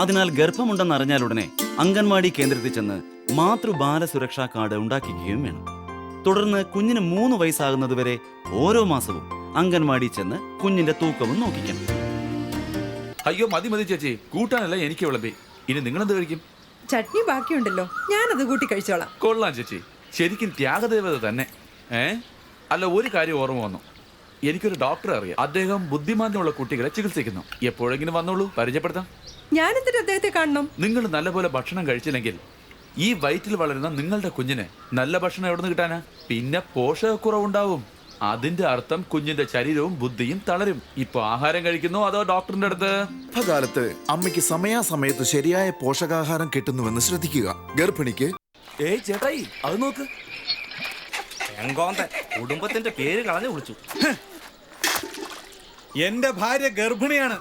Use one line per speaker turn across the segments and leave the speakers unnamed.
അതിനാൽ ഗർഭമുണ്ടെന്ന് അറിഞ്ഞാലുടനെ അംഗൻവാടി കേന്ദ്രത്തിൽ ചെന്ന് മാതൃബാല സുരക്ഷാ കാർഡ് ഉണ്ടാക്കിക്കുകയും വേണം. തുടർന്ന് കുഞ്ഞിന് മൂന്ന് വയസ്സാകുന്നതുവരെ ഓരോ മാസവും അംഗൻവാടി ചെന്ന് കുഞ്ഞിന്റെ തൂക്കവും നോക്കിക്കണം.
അയ്യോ മതി മതി ചേച്ചി. കൂട്ടാനല്ല എനിക്ക് വിളമ്പി. ഇനി നിങ്ങളെന്ത് കഴിക്കും?
ചട്നി ബാക്കിയുണ്ടല്ലോ. ഞാനത് കൂട്ടി കഴിച്ചോളാം.
കൊള്ളാം ചേച്ചി. ശരിക്കും ത്യാഗദേവത തന്നെ. ഏ? അല്ല ഒരു കാര്യം ഓർമ്മ വന്നു. എനിക്കൊരു ഡോക്ടറെ അറിയാം. അദ്ദേഹം ബുദ്ധിമാന്യമുള്ള കുട്ടികളെ ചികിത്സിക്കുന്നു. എപ്പോഴെങ്കിലും വന്നോളൂ പരിചയപ്പെടുത്താം.
ഞാൻ എന്തിനു അദ്ദേഹത്തെ കാണണം?
നിങ്ങൾ നല്ലപോലെ ഭക്ഷണം കഴിച്ചില്ലെങ്കിൽ ഈ വയറ്റിൽ വളരുന്ന നിങ്ങളുടെ കുഞ്ഞിന് നല്ല ഭക്ഷണം എവിടെ നിന്ന് കിട്ടാനാ? പിന്നെ പോഷകക്കുറവുണ്ടാവും. അതിന്റെ അർത്ഥം കുഞ്ഞിന്റെ ശരീരവും ബുദ്ധിയും തളരും. ഇപ്പൊ ആഹാരം കഴിക്കുന്നു അതോ ഡോക്ടറിന്റെ അടുത്ത്?
ഗർഭകാലത്ത് അമ്മയ്ക്ക് സമയാസമയത്ത് ശരിയായ പോഷകാഹാരം കിട്ടുന്നുവെന്ന് ശ്രദ്ധിക്കുക. ഗർഭിണിക്ക്?
ഏയ് ചേട്ടായി അത് നോക്ക്. എങ്കോന്തൻ കുടുംബത്തിന്റെ പേര് കളഞ്ഞു വിളിച്ചു
എന്റെ ഭാര്യ ഗർഭിണിയാണ്.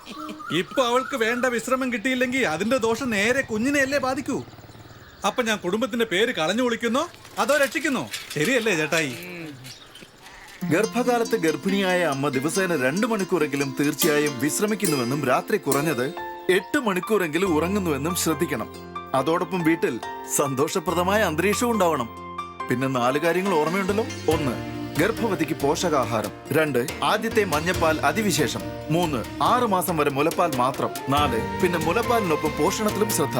ഇപ്പൊ അവൾക്ക് വേണ്ട വിശ്രമം കിട്ടിയില്ലെങ്കിൽ അതിന്റെ ദോഷം നേരെ കുഞ്ഞിനെയല്ലേ ബാധിക്കൂ? അപ്പൊ ഞാൻ കുടുംബത്തിന്റെ പേര് കളഞ്ഞു വിളിക്കുന്നോ അതോ രക്ഷിക്കുന്നോ? ശരിയല്ലേ ചേട്ടായി?
ഗർഭകാലത്ത് ഗർഭിണിയായ അമ്മ ദിവസേന രണ്ടു മണിക്കൂറെങ്കിലും തീർച്ചയായും വിശ്രമിക്കുന്നുവെന്നും രാത്രി കുറഞ്ഞത് എട്ട് മണിക്കൂറെങ്കിലും ഉറങ്ങുന്നുവെന്നും ശ്രദ്ധിക്കണം. അതോടൊപ്പം വീട്ടിൽ സന്തോഷപ്രദമായ അന്തരീക്ഷവും ഉണ്ടാവണം. പിന്നെ നാല് കാര്യങ്ങൾ ഓർമ്മയുണ്ടല്ലോ. ഒന്ന് ഗർഭവതിക്ക് പോഷകാഹാരം. രണ്ട് ആദ്യത്തെ മഞ്ഞപ്പാൽ അതിവിശേഷം. മൂന്ന് ആറു മാസം വരെ മുലപ്പാൽ മാത്രം. നാല് പിന്നെ മുലപ്പാലിനൊപ്പം പോഷണത്തിലും ശ്രദ്ധ.